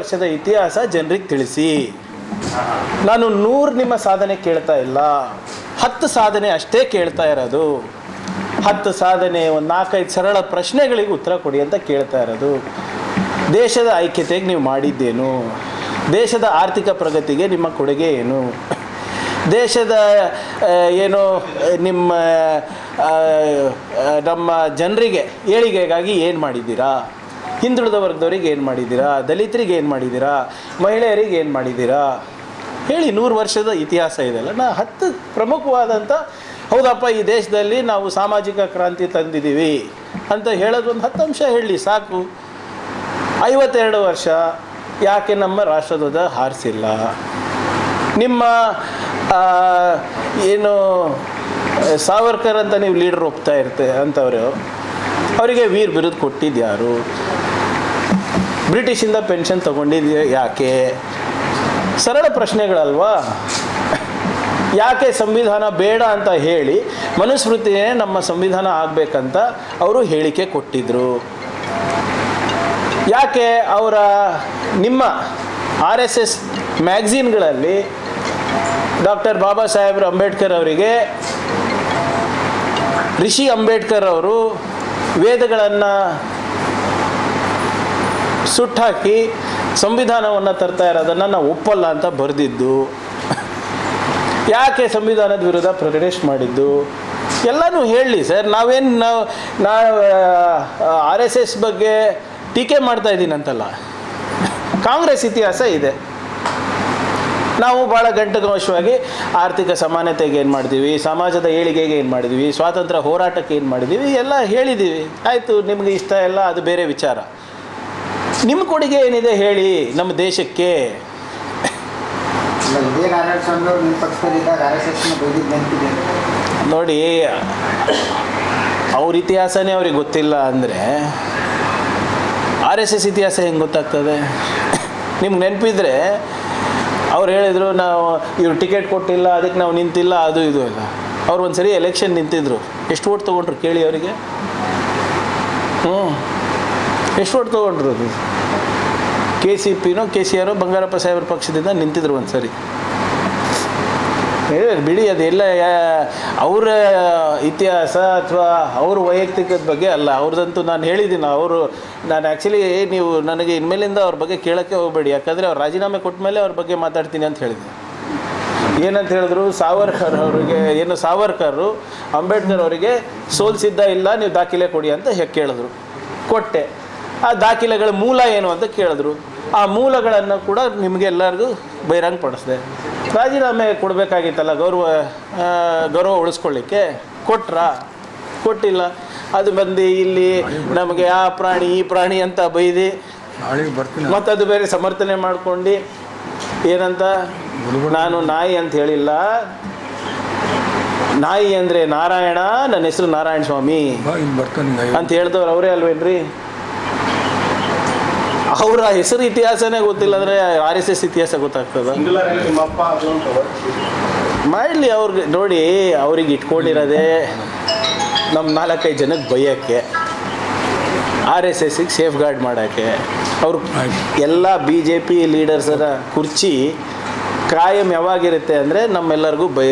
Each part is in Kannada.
ವರ್ಷದ ಇತಿಹಾಸ ಜನರಿಗೆ ತಿಳಿಸಿ. ನಾನು ನೂರು ನಿಮ್ಮ ಸಾಧನೆ ಕೇಳ್ತಾ ಇಲ್ಲ. ಹತ್ತು ಸಾಧನೆ ಅಷ್ಟೇ ಕೇಳ್ತಾ ಇರೋದು. ಹತ್ತು ಸಾಧನೆ ಒಂದು ನಾಲ್ಕೈದು ಸರಳ ಪ್ರಶ್ನೆಗಳಿಗೆ ಉತ್ತರ ಕೊಡಿ ಅಂತ ಕೇಳ್ತಾ ಇರೋದು. ದೇಶದ ಐಕ್ಯತೆಗೆ ನೀವು ಮಾಡಿದ್ದೇನು? ದೇಶದ ಆರ್ಥಿಕ ಪ್ರಗತಿಗೆ ನಿಮ್ಮ ಕೊಡುಗೆ ಏನು? ದೇಶದ ಏನು, ನಿಮ್ಮ ನಮ್ಮ ಜನರಿಗೆ ಏಳಿಗೆಗಾಗಿ ಏನು ಮಾಡಿದ್ದೀರಾ? ಹಿಂದುಳಿದ ವರ್ಗದವ್ರಿಗೆ ಏನು ಮಾಡಿದ್ದೀರಾ? ದಲಿತರಿಗೆ ಏನು ಮಾಡಿದ್ದೀರಾ? ಮಹಿಳೆಯರಿಗೆ ಏನು ಮಾಡಿದ್ದೀರಾ? ಹೇಳಿ, ನೂರು ವರ್ಷದ ಇತಿಹಾಸ ಇದೆಲ್ಲ ನಾ ಹತ್ತು ಪ್ರಮುಖವಾದಂಥ ಹೌದಪ್ಪ, ಈ ದೇಶದಲ್ಲಿ ನಾವು ಸಾಮಾಜಿಕ ಕ್ರಾಂತಿ ತಂದಿದ್ದೀವಿ ಅಂತ ಹೇಳೋದು ಒಂದು ಹತ್ತು ಅಂಶ ಹೇಳಿ, ಸಾಕು. ಐವತ್ತೆರಡು ವರ್ಷ, ಯಾಕೆ ನಮ್ಮ ರಾಷ್ಟ್ರಧ್ವಜ ಹಾರಿಸಿಲ್ಲ? ನಿಮ್ಮ ಏನು, ಸಾವರ್ಕರ್ ಅಂತ ನೀವು ಲೀಡರ್ ಒಪ್ತಾ ಇರ್ತೆ ಅಂಥವ್ರು ಅವರಿಗೆ ವೀರ್ ಬಿರುದು ಕೊಟ್ಟಿದ್ದು ಯಾರು ಬ್ರಿಟಿಷಿಂದ ಪೆನ್ಷನ್ ತಗೊಂಡಿದ್ಯ ಯಾಕೆ? ಸರಳ ಪ್ರಶ್ನೆಗಳಲ್ವಾ? ಯಾಕೆ ಸಂವಿಧಾನ ಬೇಡ ಅಂತ ಹೇಳಿ ಮನುಸ್ಮೃತಿಯೇ ನಮ್ಮ ಸಂವಿಧಾನ ಆಗಬೇಕಂತ ಅವರು ಹೇಳಿಕೆ ಕೊಟ್ಟಿದ್ದರು ಯಾಕೆ ಅವರ ನಿಮ್ಮ ಆರ್ ಎಸ್ ಎಸ್ ಮ್ಯಾಗ್ಝೀನ್ಗಳಲ್ಲಿ ಡಾಕ್ಟರ್ ಬಾಬಾ ಸಾಹೇಬ್ರ ಅಂಬೇಡ್ಕರ್ ಅವರಿಗೆ ರಿಷಿ ಅಂಬೇಡ್ಕರ್ ಅವರು ವೇದಗಳನ್ನು ಸುಟ್ಟಾಕಿ ಸಂವಿಧಾನವನ್ನು ತರ್ತಾ ಇರೋದನ್ನು ನಾವು ಒಪ್ಪಲ್ಲ ಅಂತ ಬರೆದಿದ್ದು. ಯಾಕೆ ಸಂವಿಧಾನದ ವಿರುದ್ಧ ಪ್ರೊಟೆಸ್ಟ್ ಮಾಡಿದ್ದು? ಎಲ್ಲನೂ ಹೇಳಿ ಸರ್, ನಾವೇನು ನಾವು ನಾ ಆರ್ ಎಸ್ ಎಸ್ ಬಗ್ಗೆ ಟೀಕೆ ಮಾಡ್ತಾ ಇದ್ದೀನಂತಲ್ಲ ಕಾಂಗ್ರೆಸ್ ಇತಿಹಾಸ ಇದೆ. ನಾವು ಭಾಳ ಗಂಟಕವಶವಾಗಿ ಆರ್ಥಿಕ ಸಮಾನತೆಗೆ ಏನು ಮಾಡಿದ್ದೀವಿ ಸಮಾಜದ ಏಳಿಗೆಗೆ ಏನು ಮಾಡಿದ್ವಿ, ಸ್ವಾತಂತ್ರ್ಯ ಹೋರಾಟಕ್ಕೆ ಏನು ಮಾಡಿದ್ದೀವಿ ಎಲ್ಲ ಹೇಳಿದ್ದೀವಿ ಆಯಿತು, ನಿಮಗೆ ಇಷ್ಟ ಎಲ್ಲ, ಅದು ಬೇರೆ ವಿಚಾರ. ನಿಮ್ಮ ಕೊಡುಗೆ ಏನಿದೆ ಹೇಳಿ ನಮ್ಮ ದೇಶಕ್ಕೆ? ನೋಡಿ ಅವ್ರ ಇತಿಹಾಸನೇ ಅವ್ರಿಗೆ ಗೊತ್ತಿಲ್ಲ ಅಂದರೆ ಆರ್ ಎಸ್ ಎಸ್ ಇತಿಹಾಸ ಹೆಂಗೆ ಗೊತ್ತಾಗ್ತದೆ? ನಿಮ್ಗೆ ನೆನಪಿದ್ರೆ ಅವ್ರು ಹೇಳಿದರು ನಾವು ಇವ್ರು ಟಿಕೆಟ್ ಕೊಟ್ಟಿಲ್ಲ ಅದಕ್ಕೆ ನಾವು ನಿಂತಿಲ್ಲ ಅದು ಇದು ಎಲ್ಲ. ಅವ್ರು ಒಂದು ಸರಿ ಎಲೆಕ್ಷನ್ ನಿಂತಿದ್ರು. ಎಷ್ಟು ಓಟ್ ತೊಗೊಂಡ್ರು ಕೇಳಿ ಅವರಿಗೆ? ಹ್ಞೂ ಎಷ್ಟು ಓಟ್ ಅದು. ಕೆ ಸಿ ಪಿನೋ ಕೆ ಸಿ ಆರೋ ಬಂಗಾರಪ್ಪ ಸಾಹೇಬ್ರ ಪಕ್ಷದಿಂದ ನಿಂತಿದ್ರು ಒಂದು ಸರಿ ಬಿಡಿ, ಅದೆಲ್ಲ ಅವರ ಇತಿಹಾಸ ಅಥವಾ ಅವ್ರ ವೈಯಕ್ತಿಕದ ಬಗ್ಗೆ ಅಲ್ಲ ಅವ್ರದ್ದಂತೂ ನಾನು ಹೇಳಿದ್ದೀನಿ. ಅವರು, ನಾನು ಆ್ಯಕ್ಚುಲಿ ನೀವು ನನಗೆ ಇನ್ಮೇಲಿಂದ ಅವ್ರ ಬಗ್ಗೆ ಕೇಳೋಕ್ಕೆ ಹೋಗಬೇಡಿ. ಯಾಕಂದರೆ ಅವ್ರು ರಾಜೀನಾಮೆ ಕೊಟ್ಟ ಮೇಲೆ ಅವ್ರ ಬಗ್ಗೆ ಮಾತಾಡ್ತೀನಿ ಅಂತ ಹೇಳಿದ್ದೀನಿ. ಏನಂತ ಹೇಳಿದ್ರು, ಸಾವರ್ಕರ್ ಅವರಿಗೆ, ಏನು ಸಾವರ್ಕರು, ಅಂಬೇಡ್ಕರ್ ಅವರಿಗೆ ಸೋಲ್ಸಿದ್ದ ಇಲ್ಲ, ನೀವು ದಾಖಲೆ ಕೊಡಿ ಅಂತ ಹೇಳಿದ್ರು ಕೊಟ್ಟೆ. ಆ ದಾಖಲೆಗಳ ಮೂಲ ಏನು ಅಂತ ಕೇಳಿದ್ರು. ಆ ಮೂಲಗಳನ್ನು ಕೂಡ ನಿಮಗೆ ಎಲ್ಲರಿಗೂ ಬಹಿರಂಗ ಪಡಿಸಿದೆ ರಾಜೀನಾಮೆ ಕೊಡಬೇಕಾಗಿತ್ತಲ್ಲ ಗೌರವ ಗೌರವ ಉಳಿಸ್ಕೊಳ್ಳಿಕ್ಕೆ? ಕೊಟ್ರಾ? ಕೊಟ್ಟಿಲ್ಲ. ಅದು ಬಂದು ಇಲ್ಲಿ ನಮಗೆ ಆ ಪ್ರಾಣಿ ಈ ಪ್ರಾಣಿ ಅಂತ ಬೈದು. ನಾಳೆಗೆ ಬರ್ತೀನಿ. ಮತ್ತು ಅದು ಬೇರೆ ಸಮರ್ಥನೆ ಮಾಡ್ಕೊಂಡು ಏನಂತ? ನಾನು ನಾಯಿ ಅಂತ ಹೇಳಿಲ್ಲ. ನಾಯಿ ಅಂದರೆ ನಾರಾಯಣ ನನ್ನ ಹೆಸರು ನಾರಾಯಣ ಸ್ವಾಮಿ. ಅಂತ ಹೇಳಿದವ್ರು ಅವರೇ ಅಲ್ವೇನ್ರಿ? ಅವರ ಹೆಸರು ಇತಿಹಾಸನೇ ಗೊತ್ತಿಲ್ಲ ಅಂದರೆ ಆರ್ ಎಸ್ ಎಸ್ ಇತಿಹಾಸ ಗೊತ್ತಾಗ್ತದ ಮಾಡಲಿ ಅವ್ರಿಗೆ ನೋಡಿ ಅವ್ರಿಗೆ ಇಟ್ಕೊಂಡಿರೋದೇ ನಮ್ಮ ನಾಲ್ಕೈದು ಜನಕ್ಕೆ ಬೈಯೋಕ್ಕೆ ಆರ್ ಎಸ್ ಎಸ್ಸಿಗೆ ಸೇಫ್ ಗಾರ್ಡ್ ಮಾಡೋಕ್ಕೆ ಅವರು. ಎಲ್ಲ ಬಿ ಜೆ ಪಿ ಲೀಡರ್ಸರ ಕುರ್ಚಿ ಕಾಯಂ ಯಾವಾಗಿರುತ್ತೆ ಅಂದರೆ ನಮ್ಮೆಲ್ಲರಿಗೂ ಬೈ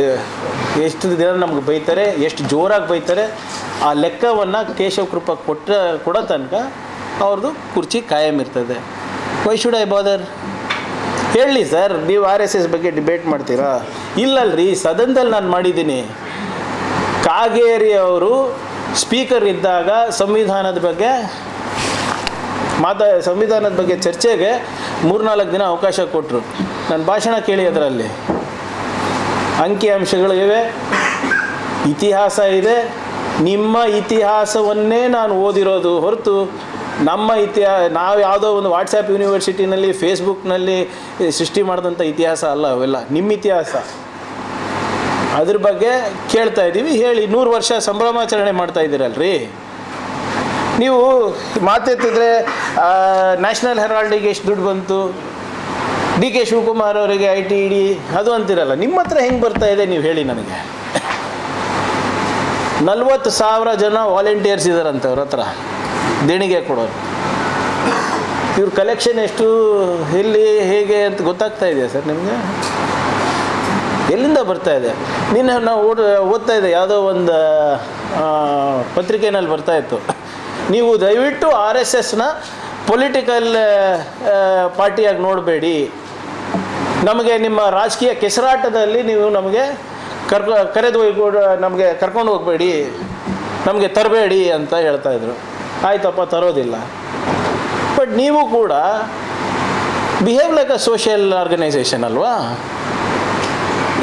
ಎಷ್ಟು ದಿನ ನಮ್ಗೆ ಬೈತಾರೆ ಎಷ್ಟು ಜೋರಾಗಿ ಬೈತಾರೆ ಆ ಲೆಕ್ಕವನ್ನು ಕೇಶವ ಕೃಪಾ ಕೊಟ್ಟ ಕೊಡೋ ತನಕ ಅವ್ರದ್ದು ಕುರ್ಚಿ ಕಾಯಂ ಇರ್ತದೆ. ವೈ ಶುಡ್ ಐ ಬಾದರ್ ಹೇಳಿ ಸರ್, ನೀವು ಆರ್ ಎಸ್ ಎಸ್ ಬಗ್ಗೆ ಡಿಬೇಟ್ ಮಾಡ್ತೀರಾ? ಇಲ್ಲಲ್ರಿ, ಸದನದಲ್ಲಿ ನಾನು ಮಾಡಿದ್ದೀನಿ. ಕಾಗೇರಿ ಅವರು ಸ್ಪೀಕರ್ ಇದ್ದಾಗ ಸಂವಿಧಾನದ ಬಗ್ಗೆ ಮಾತಾ, ಸಂವಿಧಾನದ ಬಗ್ಗೆ ಚರ್ಚೆಗೆ ಮೂರ್ನಾಲ್ಕು ದಿನ ಅವಕಾಶ ಕೊಟ್ಟರು ನನ್ನ ಭಾಷಣ ಕೇಳಿ ಅದರಲ್ಲಿ. ಅಂಕಿ ಅಂಶಗಳು ಇವೆ, ಇತಿಹಾಸ ಇದೆ. ನಿಮ್ಮ ಇತಿಹಾಸವನ್ನೇ ನಾನು ಓದಿರೋದು ಹೊರತು ನಮ್ಮ ಇತಿಹಾಸ ನಾವು ಯಾವುದೋ ಒಂದು ವಾಟ್ಸಪ್ ಯೂನಿವರ್ಸಿಟಿನಲ್ಲಿ ಫೇಸ್ಬುಕ್ನಲ್ಲಿ ಸೃಷ್ಟಿ ಮಾಡಿದಂಥ ಇತಿಹಾಸ ಅಲ್ಲ ಅವೆಲ್ಲ. ನಿಮ್ಮ ಇತಿಹಾಸ. ಅದ್ರ ಬಗ್ಗೆ ಕೇಳ್ತಾ ಇದ್ದೀವಿ. ಹೇಳಿ, ನೂರು ವರ್ಷ ಸಂಭ್ರಮಾಚರಣೆ ಮಾಡ್ತಾ ಇದ್ದೀರಲ್ರಿ? ನೀವು ಮಾತೆತ್ತಿದ್ರೆ ನ್ಯಾಷನಲ್ ಹೆರಾಲ್ಡಿಗೆ ಎಷ್ಟು ದುಡ್ಡು ಬಂತು? ಡಿ ಕೆ ಶಿವಕುಮಾರ್ ಅವರಿಗೆ ಐ ಟಿ ಇಡಿ, ಅದು ಅಂತಿರಲ್ಲ. ನಿಮ್ಮ ಹತ್ರ ಹೆಂಗೆ ಬರ್ತಾ ಇದೆ ನೀವು ಹೇಳಿ ನನಗೆ. ನಲ್ವತ್ತು ಸಾವಿರ ಜನ ವಾಲಂಟಿಯರ್ಸ್ ಇದ್ದಾರಂತೆ ಅವ್ರ ಹತ್ರ. ದೇಣಿಗೆ ಕೊಡೋರು. ಇವ್ರ ಕಲೆಕ್ಷನ್ ಎಷ್ಟು, ಎಲ್ಲಿ, ಹೇಗೆ ಅಂತ ಗೊತ್ತಾಗ್ತಾ ಇದೆಯಾ ಸರ್ ನಿಮಗೆ? ಎಲ್ಲಿಂದ ಬರ್ತಾ ಇದೆ? ನಿನ್ನೆ ನಾವು ಓಡ್, ಓದ್ತಾ ಇದೆ ಯಾವುದೋ ಒಂದು ಪತ್ರಿಕೆನಲ್ಲಿ ಬರ್ತಾ ಇತ್ತು. ನೀವು ದಯವಿಟ್ಟು ಆರ್ ಎಸ್ ಎಸ್ನ ಪೊಲಿಟಿಕಲ್ ಪಾರ್ಟಿಯಾಗಿ ನೋಡಬೇಡಿ. ನಮಗೆ ನಿಮ್ಮ ರಾಜಕೀಯ ಕೆಸರಾಟದಲ್ಲಿ ನೀವು ನಮಗೆ ಕರ್ಕೊ ಕರೆದು ಹೋಗಿ ನಮಗೆ ಕರ್ಕೊಂಡು ಹೋಗಬೇಡಿ. ನಮಗೆ ತರಬೇಡಿ ಅಂತ ಹೇಳ್ತಾ ಇದ್ರು. ಆಯ್ತಪ್ಪ, ತರೋದಿಲ್ಲ. ಬಟ್ ನೀವು ಕೂಡ behave like a social organisation ಅಲ್ವಾ?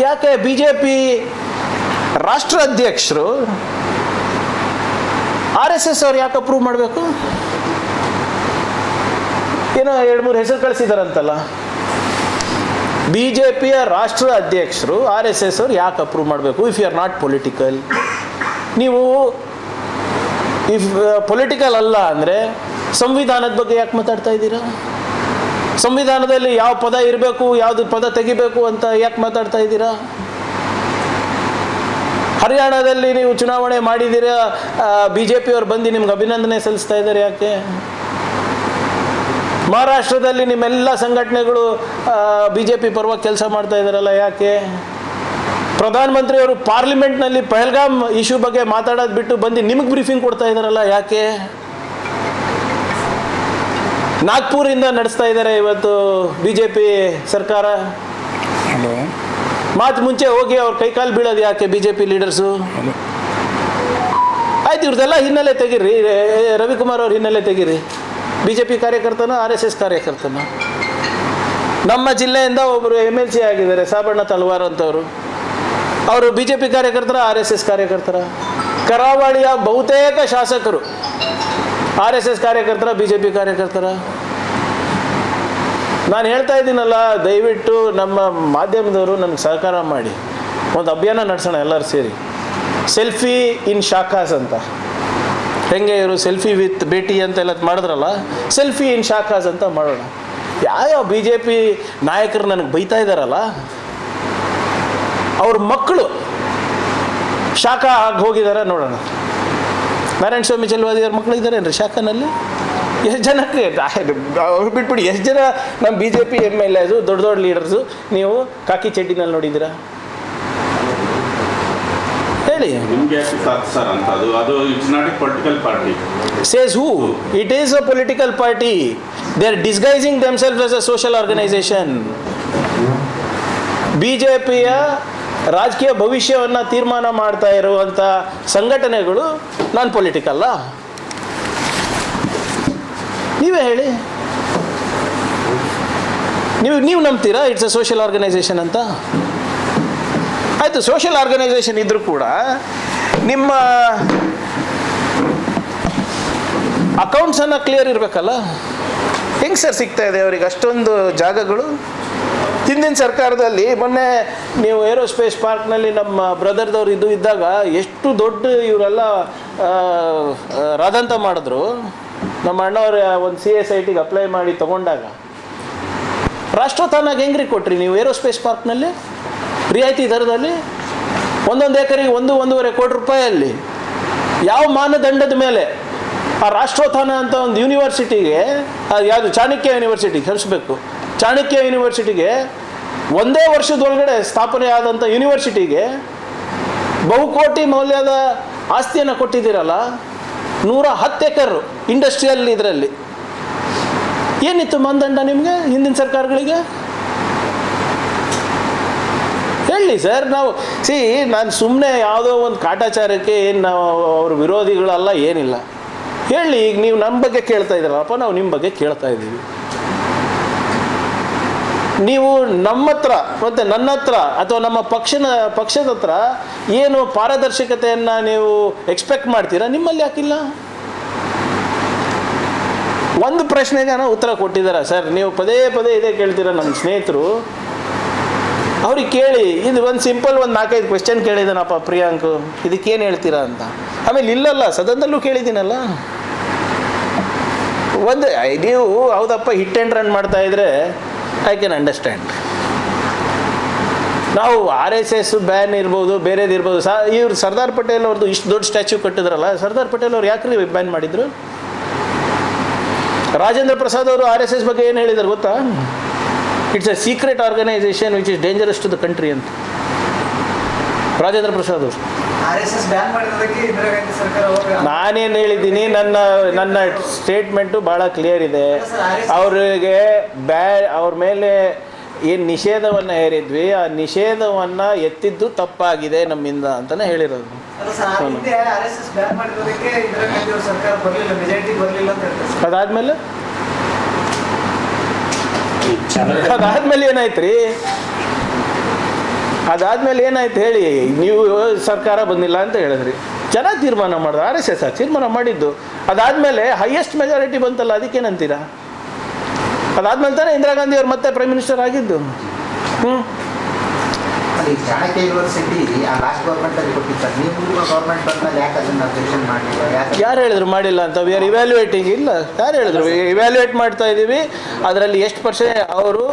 ಯಾಕೆ ಬಿ ಜೆ ಪಿ ರಾಷ್ಟ್ರ ಅಧ್ಯಕ್ಷರು ಆರ್ ಎಸ್ ಎಸ್ ಅವ್ರು ಯಾಕೆ ಅಪ್ರೂವ್ ಮಾಡಬೇಕು? ಏನೋ ಎರಡು ಮೂರು ಹೆಸರು ಕಳಿಸಿದಾರಂತಲ್ಲ. ಬಿ ಜೆ ಪಿಯ ರಾಷ್ಟ್ರ ಅಧ್ಯಕ್ಷರು ಆರ್ ಎಸ್ ಎಸ್ ಅವ್ರು ಯಾಕೆ ಅಪ್ರೂವ್ ಮಾಡಬೇಕು? If you are not political ನೀವು ಇಫ್ ಪೊಲಿಟಿಕಲ್ ಅಲ್ಲ ಅಂದರೆ ಸಂವಿಧಾನದ ಬಗ್ಗೆ ಯಾಕೆ ಮಾತಾಡ್ತಾ ಇದ್ದೀರಾ? ಸಂವಿಧಾನದಲ್ಲಿ ಯಾವ ಪದ ಇರಬೇಕು, ಯಾವುದು ಪದ ತೆಗಿಬೇಕು ಅಂತ ಯಾಕೆ ಮಾತಾಡ್ತಾ ಇದ್ದೀರಾ? ಹರಿಯಾಣದಲ್ಲಿ ನೀವು ಚುನಾವಣೆ ಮಾಡಿದ್ದೀರಾ? ಬಿ ಜೆ ಪಿಯವ್ರು ಬಂದು ನಿಮ್ಗೆ ಅಭಿನಂದನೆ ಸಲ್ಲಿಸ್ತಾ ಇದ್ದಾರೆ ಯಾಕೆ? ಮಹಾರಾಷ್ಟ್ರದಲ್ಲಿ ನಿಮ್ಮೆಲ್ಲ ಸಂಘಟನೆಗಳು ಬಿ ಜೆ ಪಿ ಪರವಾಗಿ ಕೆಲಸ ಮಾಡ್ತಾ ಇದ್ದಾರಲ್ಲ ಯಾಕೆ? ಪ್ರಧಾನಮಂತ್ರಿಯವರು ಪಾರ್ಲಿಮೆಂಟ್ನಲ್ಲಿ ಪಹಲ್ಗಾಮ್ ಇಶ್ಯೂ ಬಗ್ಗೆ ಮಾತಾಡೋದು ಬಿಟ್ಟು ಬಂದು ನಿಮಗೆ ಬ್ರೀಫಿಂಗ್ ಕೊಡ್ತಾ ಇದ್ದಾರಲ್ಲ ಯಾಕೆ? ನಾಗ್ಪುರಿಂದ ನಡೆಸ್ತಾ ಇದ್ದಾರೆ ಇವತ್ತು ಬಿ ಜೆ ಪಿ ಸರ್ಕಾರ ಮಾತು ಮುಂಚೆ ಹೋಗಿ ಅವ್ರ ಕೈಕಾಲು ಬೀಳೋದು ಯಾಕೆ ಬಿ ಜೆ ಪಿ ಲೀಡರ್ಸು ಆಯ್ತು ಇವ್ರದ್ದೆಲ್ಲ ಹಿನ್ನೆಲೆ ತೆಗೀರಿ. ರವಿಕುಮಾರ್ ಅವ್ರ ಹಿನ್ನೆಲೆ ತೆಗೀರಿ. ಬಿ ಜೆ ಪಿ ಕಾರ್ಯಕರ್ತನ ಆರ್ ಎಸ್ ಎಸ್ ಕಾರ್ಯಕರ್ತನ. ನಮ್ಮ ಜಿಲ್ಲೆಯಿಂದ ಒಬ್ಬರು ಎಂ ಎಲ್ ಸಿ ಆಗಿದ್ದಾರೆ ಸಾಬಣ್ಣ ತಲ್ವಾರ್ ಅಂತವರು. ಅವರು ಬಿ ಜೆ ಪಿ ಕಾರ್ಯಕರ್ತರ, ಆರ್ ಎಸ್ ಎಸ್ ಕಾರ್ಯಕರ್ತರ. ಕರಾವಳಿಯ ಬಹುತೇಕ ಶಾಸಕರು ಆರ್ ಎಸ್ ಎಸ್ ಕಾರ್ಯಕರ್ತರ ಬಿ ಜೆ ಪಿ ಕಾರ್ಯಕರ್ತರ. ನಾನು ಹೇಳ್ತಾ ಇದ್ದೀನಲ್ಲ, ದಯವಿಟ್ಟು ನಮ್ಮ ಮಾಧ್ಯಮದವರು ನನಗೆ ಸಹಕಾರ ಮಾಡಿ. ಒಂದು ಅಭಿಯಾನ ನಡೆಸೋಣ ಎಲ್ಲರೂ ಸೇರಿ. ಸೆಲ್ಫಿ ಇನ್ ಶಾಖಾಸ್ ಅಂತ. ಹೆಂಗೆ ಇವರು ಸೆಲ್ಫಿ ವಿತ್ ಭೇಟಿ ಅಂತೆಲ್ಲ ಮಾಡಿದ್ರಲ್ಲ, ಸೆಲ್ಫಿ ಇನ್ ಶಾಖಾಸ್ ಅಂತ ಮಾಡೋಣ. ಯಾವ್ಯಾವ ಬಿ ಜೆ ಪಿ ನಾಯಕರು ನನಗೆ ಬೈತಾ ಇದ್ದಾರಲ್ಲ ಅವ್ರ ಮಕ್ಕಳು ಶಾಖ ಆಗಿ ಹೋಗಿದ್ದಾರೆ ನೋಡೋಣ. ನಾರಾಯಣ ಸ್ವಾಮಿ ಚೆಲುವಾದಿ ಅವ್ರ ಮಕ್ಕಳು ಇದ್ದಾರೇನ್ರಿ ಶಾಖನಲ್ಲಿ? ಎಷ್ಟು ಜನಕ್ಕೆ ಅವ್ರು ಬಿಟ್ಬಿಡಿ ಎಷ್ಟು ಜನ ನಮ್ಮ B J P M L ಎದು ದೊಡ್ಡ ದೊಡ್ಡ ಲೀಡರ್ಸು ನೀವು ಕಾಕಿ ಚಡ್ಡಿನಲ್ಲಿ ನೋಡಿದ್ದೀರಾ? ಹೇಳಿ. ಸೇಸ್ ಹೂ ಇಟ್ ಈಸ್ ಅಂತ ಅದು ಅದು it's not a political party says disguising It is a political party. They are ರಾಜಕೀಯ ಭವಿಷ್ಯವನ್ನು ತೀರ್ಮಾನ ಮಾಡ್ತಾ ಇರುವಂಥ ಸಂಘಟನೆಗಳು ನಾನ್ ಪೊಲಿಟಿಕಲ್ಲ ನೀವೇ ಹೇಳಿ. ನೀವು ನೀವು ನಂಬ್ತೀರಾ? ಇಟ್ಸ್ ಅ ಸೋಷಿಯಲ್ ಆರ್ಗನೈಸೇಷನ್ ಅಂತ? ಆಯಿತು ಸೋಷಿಯಲ್ ಆರ್ಗನೈಸೇಷನ್ ಇದ್ರೂ ಕೂಡ ನಿಮ್ಮ ಅಕೌಂಟ್ಸನ್ನು ಕ್ಲಿಯರ್ ಇರಬೇಕಲ್ಲ? ಹೆಂಗೆ ಸರ್ ಸಿಗ್ತಾ ಇದೆ ಅವ್ರಿಗೆ? ಅಷ್ಟೊಂದು ಜಾಗಗಳು? ಹಿಂದಿನ ಸರ್ಕಾರದಲ್ಲಿ ಮೊನ್ನೆ ನೀವು ಏರೋಸ್ಪೇಸ್ ಪಾರ್ಕ್ನಲ್ಲಿ ನಮ್ಮ ಬ್ರದರ್ದವ್ರು ಇದು ಇದ್ದಾಗ ಎಷ್ಟು ದೊಡ್ಡ ಇವರೆಲ್ಲ ರಾದಂತ ಮಾಡಿದ್ರು. ನಮ್ಮ ಅಣ್ಣವ್ರ ಒಂದು ಸಿ ಎಸ್ ಐ ಟಿಗೆ ಅಪ್ಲೈ ಮಾಡಿ ತಗೊಂಡಾಗ. ರಾಷ್ಟ್ರೋತ್ಥಾನಾಗ ಹೆಂಗ್ರಿ ಕೊಟ್ರಿ ನೀವು ಏರೋಸ್ಪೇಸ್ ಪಾರ್ಕ್ನಲ್ಲಿ? ರಿಯಾಯಿತಿ ದರದಲ್ಲಿ? ಒಂದೊಂದು ಎಕರೆಗೆ ಒಂದು, ಒಂದೂವರೆ ಕೋಟಿ ರೂಪಾಯಲ್ಲಿ. ಯಾವ ಮಾನದಂಡದ ಮೇಲೆ? ಆ ರಾಷ್ಟ್ರೋತ್ಥಾನ ಅಂತ ಒಂದು ಯೂನಿವರ್ಸಿಟಿಗೆ ಯಾವುದು ಚಾಣಕ್ಯ ಯೂನಿವರ್ಸಿಟಿ ಕಳಿಸ್ಬೇಕು ಚಾಣಕ್ಯ ಯೂನಿವರ್ಸಿಟಿಗೆ ಒಂದೇ ವರ್ಷದೊಳಗಡೆ ಸ್ಥಾಪನೆ ಆದಂಥ ಯೂನಿವರ್ಸಿಟಿಗೆ ಬಹುಕೋಟಿ ಮೌಲ್ಯದ ಆಸ್ತಿಯನ್ನು ಕೊಟ್ಟಿದ್ದೀರಲ್ಲ? ನೂರ ಹತ್ತು ಎಕರು ಇಂಡಸ್ಟ್ರಿಯಲ್ ಇದರಲ್ಲಿ. ಏನಿತ್ತು ಮಾನದಂಡ ನಿಮಗೆ ಹಿಂದಿನ ಸರ್ಕಾರಗಳಿಗೆ? ಹೇಳಿ ಸರ್, ನಾವು ಸಿ, ನಾನು ಸುಮ್ಮನೆ ಯಾವುದೋ ಒಂದು ಕಾಟಾಚಾರಕ್ಕೆ ಏನು ನಾವು ಅವ್ರ ವಿರೋಧಿಗಳಲ್ಲ, ಏನಿಲ್ಲ. ಹೇಳಿ, ಈಗ ನೀವು ನಮ್ಮ ಬಗ್ಗೆ ಕೇಳ್ತಾ ಇದ್ದೀರಲ್ಲಪ್ಪ, ನಾವು ನಿಮ್ಮ ಬಗ್ಗೆ ಕೇಳ್ತಾ ಇದ್ದೀವಿ. ನೀವು ನಮ್ಮ ಹತ್ರ ಮತ್ತು ನನ್ನ ಹತ್ರ ಅಥವಾ ನಮ್ಮ ಪಕ್ಷನ, ಪಕ್ಷದ ಹತ್ರ ಏನು ಪಾರದರ್ಶಕತೆಯನ್ನು ನೀವು ಎಕ್ಸ್ಪೆಕ್ಟ್ ಮಾಡ್ತೀರಾ? ನಿಮ್ಮಲ್ಲಿ ಯಾಕಿಲ್ಲ? ಒಂದು ಪ್ರಶ್ನೆಗೆ ನಾನು ಉತ್ತರ ಕೊಟ್ಟಿದ್ದಾರೆ ಸರ್? ನೀವು ಪದೇ ಪದೇ ಇದೇ ಕೇಳ್ತೀರಾ ನಮ್ಮ ಸ್ನೇಹಿತರು. ಅವ್ರಿಗೆ ಕೇಳಿ, ಇದು ಒಂದು ಸಿಂಪಲ್ ಒಂದು ನಾಲ್ಕೈದು ಕ್ವೆಶನ್ ಕೇಳಿದ್ದಾನಪ್ಪ ಪ್ರಿಯಾಂಕ್. ಇದಕ್ಕೇನು ಹೇಳ್ತೀರಾ ಅಂತ. ಆಮೇಲೆ ಇಲ್ಲಲ್ಲ, ಸದನದಲ್ಲೂ ಕೇಳಿದ್ದೀನಲ್ಲ. ಒಂದು, ನೀವು ಹೌದಪ್ಪ ಹಿಟ್ ಆ್ಯಂಡ್ ರನ್ ಮಾಡ್ತಾ ಇದ್ರೆ ಐ ಕ್ಯಾನ್ ಅಂಡರ್ಸ್ಟ್ಯಾಂಡ್ ನಾವು ಆರ್ ಎಸ್ ಎಸ್ ಬ್ಯಾನ್ ಇರ್ಬೋದು, ಬೇರೆದು ಇರ್ಬೋದು. ಸಾ, ಇವ್ರು ಸರ್ದಾರ್ ಪಟೇಲ್ ಅವ್ರದ್ದು ಇಷ್ಟು ದೊಡ್ಡ ಸ್ಟ್ಯಾಚ್ಯೂ ಕಟ್ಟಿದ್ರಲ್ಲ, ಸರ್ದಾರ್ ಪಟೇಲ್ ಅವ್ರು ಯಾಕ್ರಿ ಬ್ಯಾನ್ ಮಾಡಿದ್ರು? ರಾಜೇಂದ್ರ ಪ್ರಸಾದ್ ಅವರು ಆರ್ ಎಸ್ ಎಸ್ ಬಗ್ಗೆ ಏನು ಹೇಳಿದ್ದಾರೆ ಗೊತ್ತಾ? It's a secret organisation which is dangerous to the country ಅಂತ. ರಾಜೇಂದ್ರ ಪ್ರಸಾದ್ ಅವರು. ನಾನೇನು ಹೇಳಿದ್ದೀನಿ ನನ್ನ ನನ್ನ ಸ್ಟೇಟ್ಮೆಂಟು ಭಾಳ ಕ್ಲಿಯರ್ ಇದೆ. ಅವರಿಗೆ ಬ್ಯಾ ಅವ್ರ ಮೇಲೆ ಏನು ನಿಷೇಧವನ್ನು ಹೇರಿದ್ವಿ ಆ ನಿಷೇಧವನ್ನು ಎತ್ತಿದ್ದು ತಪ್ಪಾಗಿದೆ ನಮ್ಮಿಂದ ಅಂತಲೇ ಹೇಳಿರೋದು. ಅದಾದ್ಮೇಲೆ? ಅದಾದ್ಮೇಲೆ ಏನಾಯ್ತು ರೀ ಅದಾದ್ಮೇಲೆ ಏನಾಯ್ತು ಹೇಳಿ, ನೀವು ಸರ್ಕಾರ ಬಂದಿಲ್ಲ ಅಂತ ಹೇಳಿದ್ರಿ. ಜನ ತೀರ್ಮಾನ ಮಾಡಿದ್ರು, ಆರ್ ಎಸ್ ಎಸ್ ತೀರ್ಮಾನ ಮಾಡಿದ್ದು. ಅದಾದ್ಮೇಲೆ ಹೈಯೆಸ್ಟ್ ಮೆಜಾರಿಟಿ ಬಂತಲ್ಲ, ಅದಕ್ಕೇನಂತೀರಾ? ಅದಾದ್ಮೇಲೆ ತಾನೇ ಇಂದಿರಾ ಗಾಂಧಿ ಅವರು ಮತ್ತೆ ಪ್ರೈಮ್ ಮಿನಿಸ್ಟರ್ ಆಗಿದ್ದು. ಹ್ಞೂ ಅಲ್ಲಿ ಚಾಣಕ್ಯ ಯೂನಿವರ್ಸಿಟಿ ಆ ಲಾಸ್ಟ್ ಗೌರ್ಮೆಂಟ್ ಅಲ್ಲಿ ಕೊಟ್ಟಿದ್ದಾರೆ ನೀವು ಗೌರ್ಮೆಂಟ್ ಬಂದ್ಮೇಲೆ ಯಾಕೆ ಅದನ್ನ ಅಬ್ಜೆಕ್ಷನ್ ಮಾಡಿಲ್ಲ ಯಾಕೆ ಯಾರು ಹೇಳಿದ್ರು ಮಾಡಿಲ್ಲ ಅಂತ? ವಿ ಆರ್ ಇವ್ಯಾಲ್ಯೂಯೇಟಿಂಗ್ ಇಲ್ಲ ಯಾರು ಹೇಳಿದ್ರು? ಇವ್ಯಾಲ್ಯೂಯೇಟ್ ಮಾಡ್ತಾ ಇದ್ದೀವಿ ಅದರಲ್ಲಿ ಎಷ್ಟು ಪರ್ಸೆಂಟ್ ಅವರು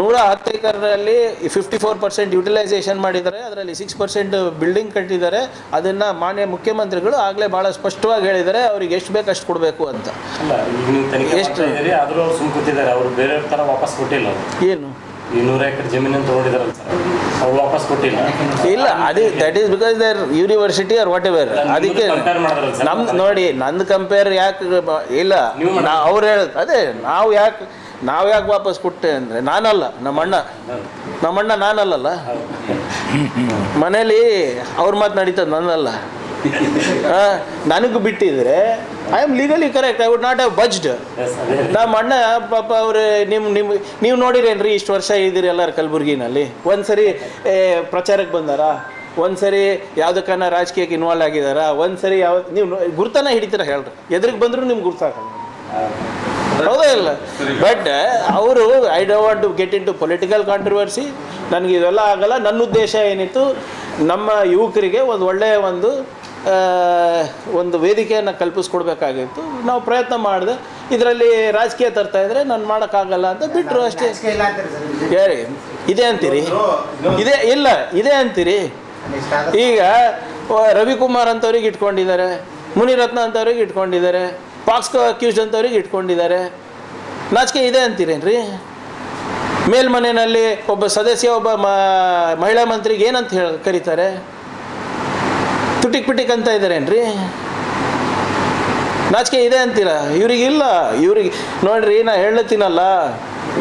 ನೂರ ಹತ್ತು ಎಕರಲ್ಲಿ ಫಿಫ್ಟಿ ಫೋರ್ ಪರ್ಸೆಂಟ್ ಯುಟಿಲೈಸೇಷನ್ ಮಾಡಿದ್ದಾರೆ. ಅದರಲ್ಲಿ ಸಿಕ್ಸ್ ಪರ್ಸೆಂಟ್ ಬಿಲ್ಡಿಂಗ್ ಕಟ್ಟಿದ್ದಾರೆ. ಅದನ್ನು ಮಾನ್ಯ ಮುಖ್ಯಮಂತ್ರಿಗಳು ಆಗಲೇ ಭಾಳ ಸ್ಪಷ್ಟವಾಗಿ ಹೇಳಿದ್ದಾರೆ. ಅವ್ರಿಗೆ ಎಷ್ಟು ಬೇಕು ಅಷ್ಟು ಕೊಡಬೇಕು ಅಂತ. ಅಲ್ಲ ನೀವು ತನಿಖೆ ಎಷ್ಟು? ಆದರೂ ಅವ್ರು ಸುಮ್ ಕೂತಿದ್ದಾರೆ ಅವ್ರು ಬೇರೆ ಥರ ವಾಪಸ್ ಕೊಟ್ಟಿಲ್ಲ ಏನು? ಈ ನೂರ ಎಕರೆ ಜಮೀನನ್ನು ತೊಗೊಂಡಿದಾರಲ್ಲ ಸರ್. ಅವ್ರು ವಾಪಸ್ ಕೊಟ್ಟಿಲ್ಲ. ಇಲ್ಲ ಅದೇ that is because their university are whatever ಅದಕ್ಕೆ ನಮ್ ನಮ್ದು ನೋಡಿ ನಂದು ಕಂಪೇರ್ ಯಾಕೆ ಇಲ್ಲ ನೀವು ನಾ ಅವ್ರು ಹೇಳ ಅದೇ ನಾವು ಯಾಕೆ ನಾವು ಯಾಕೆ ವಾಪಸ್ ಕೊಟ್ಟೆ ಅಂದರೆ ನಾನಲ್ಲ ನಮ್ಮಣ್ಣ ನಮ್ಮಣ್ಣ ನಮ್ಮ ಅಣ್ಣ ನಾನಲ್ಲಲ್ಲ. ಮನೇಲಿ ಅವ್ರ ಮಾತು ನಡೀತದೆ ನನ್ನಲ್ಲ. ನನಗೆ ಬಿಟ್ಟಿದ್ರೆ I am legally correct I would not have budged. ನಮ್ಮ ಅಣ್ಣ ಪಾಪ ಅವ್ರು ನಿಮ್ಮ ನಿಮ್ಮ ನೀವು ನೋಡಿರೇನ್ರಿ ಇಷ್ಟು ವರ್ಷ ಇದ್ದೀರಿ ಎಲ್ಲರೂ ಕಲಬುರ್ಗಿನಲ್ಲಿ? ಒಂದ್ಸರಿ ಏ, ಪ್ರಚಾರಕ್ಕೆ ಬಂದಾರ? ಒಂದ್ಸರಿ ಯಾವುದಕ್ಕನ್ನ ರಾಜಕೀಯಕ್ಕೆ ಇನ್ವಾಲ್ವ್ ಆಗಿದಾರ? ಒಂದ್ಸರಿ ಯಾವ ನೀವು ಗುರ್ತನ ಹಿಡಿತೀರ ಹೇಳ್ರಿ. ಎದ್ರಿಗೆ ಬಂದರೂ ನಿಮ್ಗೆ ಗುರ್ತಾಗಲ್ಲ ಹೌದಾ ಇಲ್ಲ? ಬಟ್ ಅವರು I don't want to get into political controversy ನನಗೆ ಇದೆಲ್ಲ ಆಗಲ್ಲ. ನನ್ನ ಉದ್ದೇಶ ಏನಿತ್ತು? ನಮ್ಮ ಯುವಕರಿಗೆ ಒಂದು ಒಳ್ಳೆಯ ಒಂದು ಒಂದು ವೇದಿಕೆಯನ್ನು ಕಲ್ಪಿಸ್ಕೊಡ್ಬೇಕಾಗಿತ್ತು. ನಾವು ಪ್ರಯತ್ನ ಮಾಡಿದೆ. ಇದರಲ್ಲಿ ರಾಜಕೀಯ ತರ್ತಾ ಇದ್ರೆ ನಾನು ಮಾಡೋಕ್ಕಾಗಲ್ಲ ಅಂತ ಬಿಟ್ಟರು ಅಷ್ಟೇ. ಯಾರಿ ಇದೆ ಅಂತೀರಿ? ಇದೆ, ಇಲ್ಲ, ಇದೆ ಅಂತೀರಿ? ಈಗ ರವಿಕುಮಾರ್ ಅಂತವ್ರಿಗೆ ಇಟ್ಕೊಂಡಿದ್ದಾರೆ, ಮುನಿರತ್ನ ಅಂತವ್ರಿಗೆ ಇಟ್ಕೊಂಡಿದ್ದಾರೆ ಪಾಕ್ಸ್ಕೋ ಅಕ್ಯೂಸ್ ಅಂತವ್ರಿಗೆ ಇಟ್ಕೊಂಡಿದ್ದಾರೆ. ನಾಚಿಕೆ ಇದೆ ಅಂತೀರೇನ್ರಿ? ಮೇಲ್ಮನೆಯಲ್ಲಿ ಒಬ್ಬ ಸದಸ್ಯ, ಒಬ್ಬ ಮಹಿಳಾ ಮಂತ್ರಿಗೆ ಏನಂತ ಹೇಳಿ, ಕರೀತಾರೆ? ತುಟಿಕ್ ಪಿಟಿಕ್ ಅಂತ ಇದ್ದಾರೇನ್ರಿ ನಾಚಿಕೆ ಇದೆ ಅಂತೀರ? ಇವ್ರಿಗಿಲ್ಲ ಇವ್ರಿಗೆ ನೋಡ್ರಿ, ನಾ ಹೇಳತ್ತೀನಲ್ಲ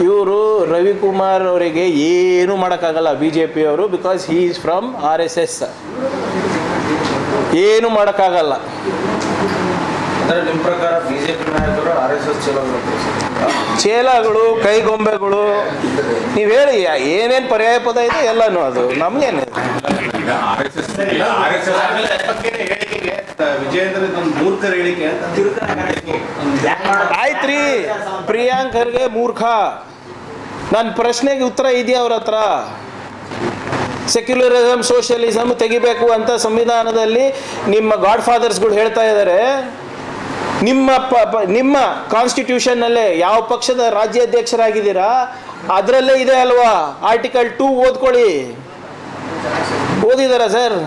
ಇವರು ರವಿಕುಮಾರ್ ಅವರಿಗೆ ಏನು ಮಾಡೋಕ್ಕಾಗಲ್ಲ ಬಿ ಜೆ ಪಿಯವರು because he is from R S S ಏನು ಮಾಡೋಕ್ಕಾಗಲ್ಲ. ನಿಮ್ಮ ಪ್ರಕಾರ ಬಿಜೆಪಿ ನಾಯಕರು ಆರ್ ಎಸ್ ಎಸ್ ಚಲೋ ಚೇಲಗಳು ಕೈಗೊಂಬೆಗಳು ನೀವು ಹೇಳಿ ಏನೇನು ಪರ್ಯಾಯ ಪದ ಇದೆ ಎಲ್ಲನೂ ಅದು ನಮ್ಗೇನು ಆಯ್ತ್ರಿ ಪ್ರಿಯಾಂಕರ್ಗೆ ಮೂರ್ಖ. ನನ್ನ ಪ್ರಶ್ನೆಗೆ ಉತ್ತರ ಇದೆಯಾ ಅವ್ರ ಹತ್ರ? ಸೆಕ್ಯುಲರಿಸಮ್ ಸೋಷಿಯಲಿಸಮ್ ತೆಗಿಬೇಕು ಅಂತ ಸಂವಿಧಾನದಲ್ಲಿ ನಿಮ್ಮ ಗಾಡ್ ಫಾದರ್ಸ್ಗಳು ಹೇಳ್ತಾ ಇದ್ದಾರೆ ನಿಮ್ಮ ಪ ನಿಮ್ಮ ಕಾನ್ಸ್ಟಿಟ್ಯೂಷನ್ನಲ್ಲೇ ಯಾವ ಪಕ್ಷದ ರಾಜ್ಯಾಧ್ಯಕ್ಷರಾಗಿದ್ದೀರಾ? ಅದರಲ್ಲೇ ಇದೆ ಅಲ್ವಾ? ಆರ್ಟಿಕಲ್ ಟೂ ಓದ್ಕೊಳ್ಳಿ. ಓದಿದಾರ ಸರ್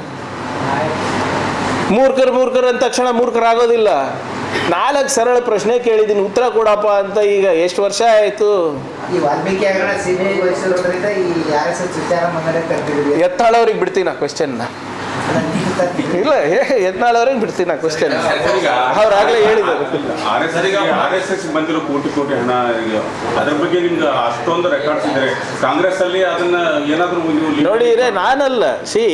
ಮೂರ್ಖರು ಮೂರ್ಖರು ಅಂದ ತಕ್ಷಣ ಮೂರ್ಖರಾಗೋದಿಲ್ಲ. ನಾಲ್ಕು ಸರಳ ಪ್ರಶ್ನೆ ಕೇಳಿದ್ದೀನಿ. ಉತ್ತರ ಕೊಡಪ್ಪ ಅಂತ ಈಗ ಎಷ್ಟು ವರ್ಷ ಆಯಿತು? ಎತ್ತಾಳವ್ರಿಗೆ ಬಿಡ್ತೀನಿ ಆ ಕ್ವಶನ್ನ ಇಲ್ಲ ಎತ್ನಾಳವ್ರಿಗೆ ಬಿಡ್ತೀನಿ ನಾ ಕ್ವಶನ್ ಅವ್ರು ಆಗಲೇ ಹೇಳಿದರು. R S R S S ಬಂದಿರೋ ಕೋಟಿ ಕೋಟಿ ಹಣ ಅದ್ರ ಬಗ್ಗೆ ಅಷ್ಟೊಂದು ರೆಕಾರ್ಡ್ಸ್ ಕಾಂಗ್ರೆಸ್ ಅಲ್ಲಿ ಅದನ್ನ ಏನಾದ್ರೂ ನೋಡಿ ರೇ ನಾನಲ್ಲ. ಸಿ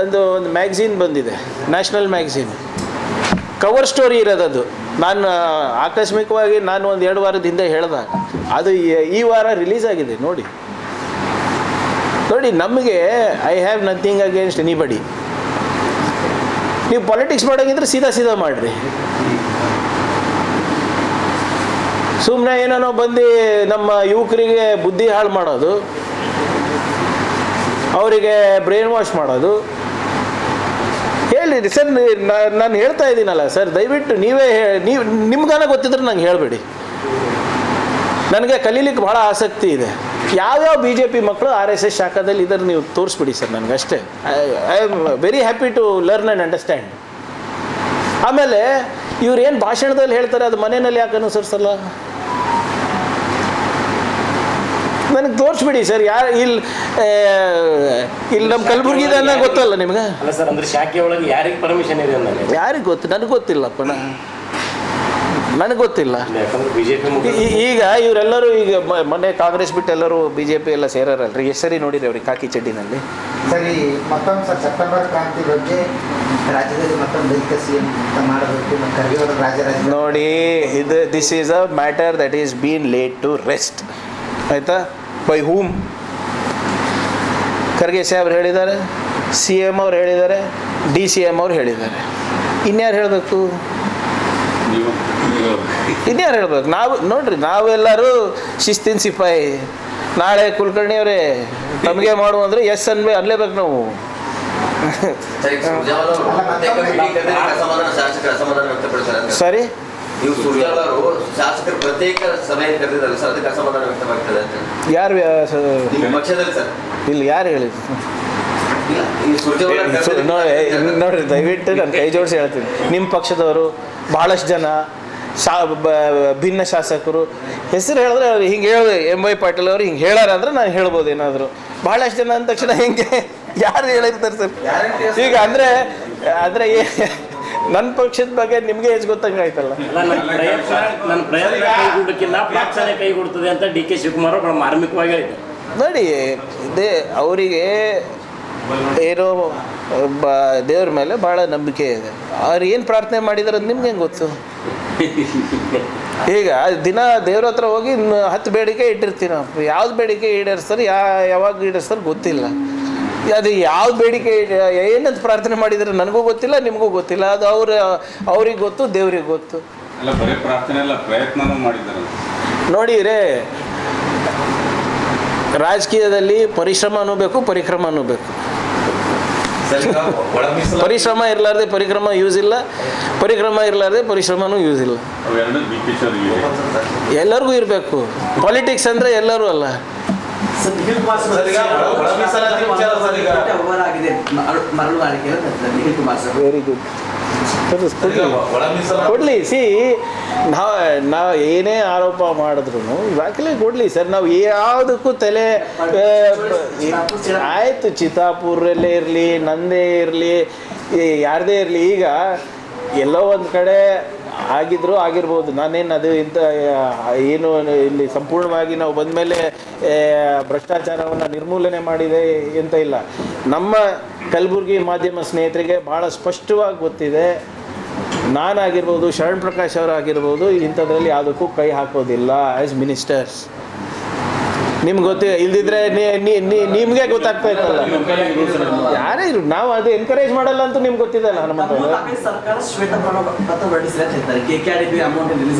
ಒಂದು ಒಂದು ಮ್ಯಾಗ್ಝಿನ್ ಬಂದಿದೆ ನ್ಯಾಷನಲ್ ಮ್ಯಾಗ್ಝಿನ್ ಕವರ್ ಸ್ಟೋರಿ ಇರೋದದು ನಾನು ಆಕಸ್ಮಿಕವಾಗಿ ನಾನು ಒಂದು ಎರಡು ವಾರದ ಹಿಂದೆ ಹೇಳ್ದಾಗ ಅದು ಈ- ಈ ವಾರ ರಿಲೀಸ್ ಆಗಿದೆ ನೋಡಿ. ನೋಡಿ ನಮಗೆ I have nothing against anybody ನೀವು ಪಾಲಿಟಿಕ್ಸ್ ಮಾಡೋಂಗಿದ್ರೆ ಸೀದಾ ಸೀದಾ ಮಾಡಿರಿ. ಸುಮ್ಮನೆ ಏನೇನೋ ಬಂದು ನಮ್ಮ ಯುವಕರಿಗೆ ಬುದ್ಧಿ ಹಾಳು ಮಾಡೋದು, ಅವರಿಗೆ ಬ್ರೈನ್ ವಾಶ್ ಮಾಡೋದು. ಹೇಳಿ ಸರ್ ನಾನು ಹೇಳ್ತಾ ಇದ್ದೀನಲ್ಲ ಸರ್, ದಯವಿಟ್ಟು ನೀವೇ ನೀವು, ನಿಮ್ಗಾನ ಗೊತ್ತಿದ್ರೆ ನಂಗೆ ಹೇಳಬೇಡಿ. ನನಗೆ ಕಲೀಲಿಕ್ಕೆ ಭಾಳ ಆಸಕ್ತಿ ಇದೆ. ಯಾವ್ಯಾವ ಬಿ ಜೆ ಪಿ ಮಕ್ಕಳು ಆರ್ ಎಸ್ ಎಸ್ ಶಾಖದಲ್ಲಿ ಇದನ್ನು ನೀವು ತೋರಿಸ್ಬಿಡಿ ಸರ್ ನನಗೆ ಅಷ್ಟೇ. I am very happy to learn and understand ಆಮೇಲೆ ಇವ್ರು ಏನು ಭಾಷಣದಲ್ಲಿ ಹೇಳ್ತಾರೆ ಅದು ಮನೆಯಲ್ಲಿ ಯಾಕೆ ಅನುಸರಿಸಲ್ಲ? ನನಗೆ ತೋರಿಸ್ಬಿಡಿ ಸರ್ ಯಾರು ಇಲ್ಲಿ ಇಲ್ಲಿ ನಮ್ಮ ಕಲಬುರ್ಗಿದನ್ನ ಗೊತ್ತಲ್ಲ ನಿಮ್ಗೆ? ಅಲ್ಲ ಸರ್ ಅಂದ್ರೆ ಶಾಖೆ ಒಳಗೆ ಯಾರಿಗೆ ಪರ್ಮಿಷನ್ ಇದೆ ಯಾರಿಗೆ ಗೊತ್ತು? ನನಗೆ ಗೊತ್ತಿಲ್ಲಪ್ಪ ನನಗೆ ಗೊತ್ತಿಲ್ಲ. ಈಗ ಇವರೆಲ್ಲರೂ ಈಗ ಮೊನ್ನೆ ಕಾಂಗ್ರೆಸ್ ಬಿಟ್ಟು ಎಲ್ಲರೂ ಬಿ ಜೆ ಪಿ ಎಲ್ಲ ಸೇರಾರಲ್ರಿ. ಎಷ್ಟು ಸರಿ ನೋಡಿರಿ ಅವ್ರಿಗೆ ಕಾಕಿ ಚಡ್ಡಿನಲ್ಲಿ? ಸರಿ ಮತ್ತೊಂದು ಸರ್ ಸೆಪ್ಟೆಂಬರ್ ಕ್ರಾಂತಿ ಬಗ್ಗೆ ರಾಜ್ಯದಲ್ಲಿ ಮತ್ತೊಂದು ಮಾಡಬೇಕು ನೋಡಿ ಇದು this is a matter that is been laid to rest ಆಯಿತಾ? ಬೈ ಹೂಮ್ ಖರ್ಗೆ ಸಾಹೇಬ್ರು ಹೇಳಿದ್ದಾರೆ ಸಿ ಎಂ ಅವ್ರು ಹೇಳಿದ್ದಾರೆ ಡಿ ಸಿ ಎಂ ಅವ್ರು ಹೇಳಿದ್ದಾರೆ. ಇನ್ಯಾರು ಹೇಳಬೇಕು? ಇನ್ಯಾರು ಹೇಳ್ಬೇಕು? ನಾವು ನೋಡ್ರಿ ನಾವೆಲ್ಲರೂ ಶಿಸ್ತಿನ ಸಿಪಾಯಿ. ನಾಳೆ ಕುಲಕರ್ಣಿ ಅವರೇ ನಮಗೆ ಮಾಡು ಅಂದರೆ ಎಸ್ ಅನ್ಬೇ ಅನ್ಲೇಬೇಕು ನಾವು. ಸರಿ, ಯಾರು ಇಲ್ಲಿ ಯಾರು ಹೇಳಿದ್ರು ನೋಡ್ರಿ ದಯವಿಟ್ಟು ನಾನು ಕೈ ಜೋಡಿಸಿ ಹೇಳ್ತೀನಿ. ನಿಮ್ಮ ಪಕ್ಷದವರು ಬಹಳಷ್ಟು ಜನ ಶಾ ಬ- ಭಿನ್ನ ಶಾಸಕರು. ಹೆಸರು ಹೇಳಿದ್ರೆ ಅವ್ರು ಹಿಂಗೆ ಹೇಳಿ ಎಂ ವೈ ಪಾಟೀಲ್ ಅವರು ಹಿಂಗೆ ಹೇಳಾರ ಅಂದ್ರೆ ನಾನು ಹೇಳ್ಬೋದು ಏನಾದರೂ. ಭಾಳಷ್ಟು ಜನ ಅಂದ ತಕ್ಷಣ ಹಿಂಗೆ ಯಾರು ಹೇಳಿರ್ತಾರೆ ಸರ್? ಈಗ ಅಂದರೆ ಅಂದರೆ ನನ್ನ ಪಕ್ಷದ ಬಗ್ಗೆ ನಿಮಗೆ ಹೆಚ್ಚು ಗೊತ್ತಂಗೆ ಆಯ್ತಲ್ಲ. ನನ್ನ ಪ್ರಯತ್ನ ನನ್ನ ಪ್ರಯತ್ನ ಕೈಗೂಡಕ್ಕಿಂತ ಪಕ್ಷನೇ ಕೈಗೂಡ್ತದೆ ಅಂತ ಡಿ ಕೆ ಶಿವಕುಮಾರ್ ಅವರು ಮಾರ್ಮಿಕವಾಗಿ ನೋಡಿ ಇದೇ ಅವರಿಗೆ ಏನೋ ಬ ದೇವ್ರ ಮೇಲೆ ಭಾಳ ನಂಬಿಕೆ ಇದೆ. ಅವ್ರು ಏನು ಪ್ರಾರ್ಥನೆ ಮಾಡಿದಾರೆ ನಿಮ್ಗೆ ಹೆಂಗೆ ಗೊತ್ತು? ಈಗ ದಿನ ದೇವ್ರ ಹತ್ರ ಹೋಗಿ ಹತ್ತು ಬೇಡಿಕೆ ಇಟ್ಟಿರ್ತೀವಿ ನಾವು ಯಾವ್ದು ಬೇಡಿಕೆ ಈಡೇರಿಸ್ತಾರೆ ಯಾ ಯಾವಾಗ ಈಡೇರಿಸ್ತಾರೆ ಗೊತ್ತಿಲ್ಲ. ಅದು ಯಾವ್ದು ಬೇಡಿಕೆ ಏನಂತ ಪ್ರಾರ್ಥನೆ ಮಾಡಿದ್ರೆ ನನಗೂ ಗೊತ್ತಿಲ್ಲ ನಿಮಗೂ ಗೊತ್ತಿಲ್ಲ. ಅದು ಅವ್ರ ಅವ್ರಿಗೆ ಗೊತ್ತು ದೇವ್ರಿಗೆ ಗೊತ್ತು. ನೋಡಿ ರೇ ರಾಜಕೀಯದಲ್ಲಿ ಪರಿಶ್ರಮನೂ ಬೇಕು ಪರಿಕ್ರಮನೂ ಬೇಕು ಸರ್ ಈಗ ಒಳ ಮೀಸಲಾತಿ ಪರಿಶ್ರಮ ಇರಲಾರ್ದೆ ಪರಿಕ್ರಮ ಯೂಸ್ ಇಲ್ಲ ಪರಿಕ್ರಮ ಇರಲಾರ್ದೆ ಪರಿಶ್ರಮನೂ ಯೂಸ್ ಇಲ್ಲ ಅವೆರಡು ಬಿ ಪಿ ಎಲ್ಲರಿಗೂ ಇರಬೇಕು ಪಾಲಿಟಿಕ್ಸ್ ಅಂದರೆ ಎಲ್ಲರೂ ಅಲ್ಲ ವೆರಿ ಗುಡ್ ಕೊಡಲಿ ಸಿ ನಾವು ನಾವು ಏನೇ ಆರೋಪ ಮಾಡಿದ್ರು ದಾಖಲೆ ಕೊಡಲಿ ಸರ್, ನಾವು ಯಾವುದಕ್ಕೂ ತಲೆ ಆಯಿತು, ಚಿತ್ತಾಪುರಲ್ಲೇ ಇರಲಿ, ನಂದೇ ಇರಲಿ ಯಾರದೇ ಇರಲಿ, ಈಗ ಎಲ್ಲೋ ಒಂದು ಕಡೆ ಆಗಿದ್ರು ಆಗಿರ್ಬೋದು. ನಾನೇನು ಅದು ಇಂಥ ಏನು ಇಲ್ಲಿ ಸಂಪೂರ್ಣವಾಗಿ ನಾವು ಬಂದ ಮೇಲೆ ಭ್ರಷ್ಟಾಚಾರವನ್ನು ನಿರ್ಮೂಲನೆ ಮಾಡಿದೆ ಅಂತ ಇಲ್ಲ. ನಮ್ಮ ಕಲಬುರಗಿ ಮಾಧ್ಯಮ ಸ್ನೇಹಿತರಿಗೆ ಭಾಳ ಸ್ಪಷ್ಟವಾಗಿ ಗೊತ್ತಿದೆ. ನಾನಾಗಿರ್ಬೋದು ಶರಣ್ ಪ್ರಕಾಶ್ ಅವರಾಗಿರ್ಬೋದು ಇಂಥದ್ರಲ್ಲಿ ಯಾವುದಕ್ಕೂ ಕೈ ಹಾಕೋದಿಲ್ಲ ಆ್ಯಸ್ ಮಿನಿಸ್ಟರ್ಸ್ ನಿಮ್ಗೆ ಗೊತ್ತಿ ಇಲ್ದಿದ್ರೆ ನಿಮಗೆ ಗೊತ್ತಾಗ್ತಾ ಇತ್ತಲ್ಲ ಯಾರೇ ಇರು ನಾವು ಅದು ಎನ್ಕರೇಜ್ ಮಾಡಲ್ಲ ಅಂತ ನಿಮ್ಗೆ ಹನುಮಂತ